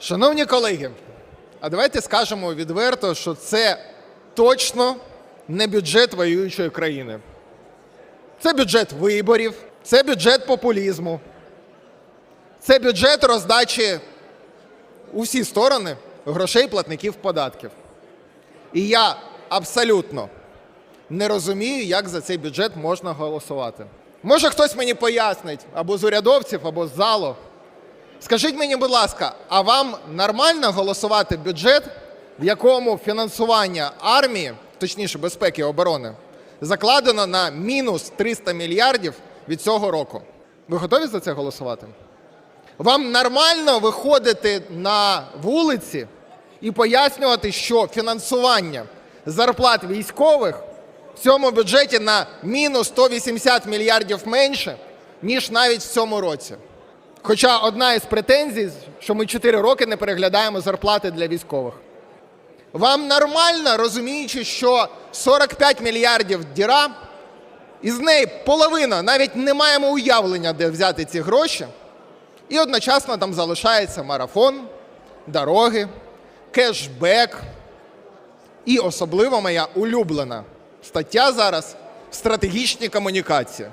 Шановні колеги, а давайте скажемо відверто, що це точно не бюджет воюючої країни. Це бюджет виборів, це бюджет популізму, це бюджет роздачі у всі сторони грошей платників податків. І я абсолютно не розумію, як за цей бюджет можна голосувати. Може, хтось мені пояснить або з урядовців, або з залу. Скажіть мені, будь ласка, а вам нормально голосувати бюджет, в якому фінансування армії, точніше безпеки і оборони, закладено на мінус 300 мільярдів від цього року? Ви готові за це голосувати? Вам нормально виходити на вулиці і пояснювати, що фінансування зарплат військових в цьому бюджеті на мінус 180 мільярдів менше, ніж навіть в цьому році. Хоча одна із претензій, що ми 4 роки не переглядаємо зарплати для військових. Вам нормально, розуміючи, що 45 мільярдів діра, із неї половина навіть не маємо уявлення, де взяти ці гроші, і одночасно там залишається марафон, дороги, кешбек і особливо моя улюблена стаття зараз стратегічні комунікації.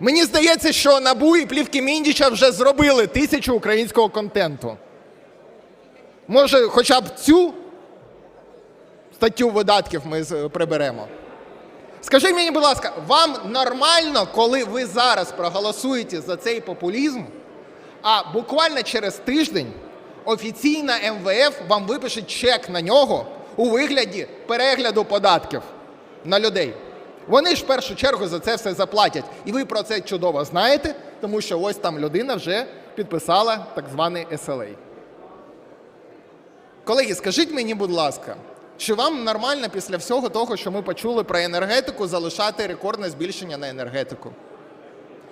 Мені здається, що НАБУ і плівки Міндіча вже зробили тисячу українського контенту. Може, хоча б цю статтю видатків ми приберемо. Скажіть мені, будь ласка, вам нормально, коли ви зараз проголосуєте за цей популізм, а буквально через тиждень офіційна МВФ вам випише чек на нього у вигляді перегляду податків на людей. Вони ж в першу чергу за це все заплатять. І ви про це чудово знаєте, тому що ось там людина вже підписала так званий SLA. Колеги, скажіть мені, будь ласка, чи вам нормально після всього того, що ми почули про енергетику, залишати рекордне збільшення на енергетику?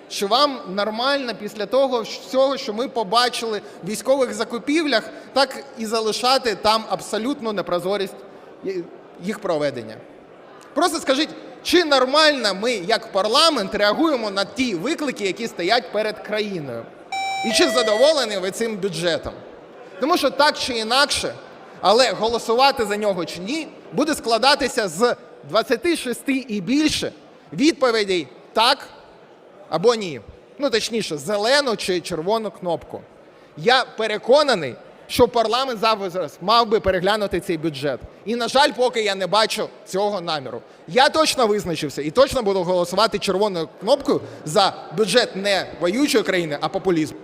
Чи вам нормально після того всього, що ми побачили в військових закупівлях, так і залишати там абсолютну непрозорість їх проведення? Просто скажіть, чи нормально ми, як парламент, реагуємо на ті виклики, які стоять перед країною? І чи задоволені ви цим бюджетом? Тому що так чи інакше, але голосувати за нього чи ні, буде складатися з 26 і більше відповідей так або ні. Ну, точніше, зелену чи червону кнопку. Я переконаний, що парламент зараз мав би переглянути цей бюджет. І, на жаль, поки я не бачу цього наміру. Я точно визначився і точно буду голосувати червоною кнопкою за бюджет не воюючої країни, а популізм.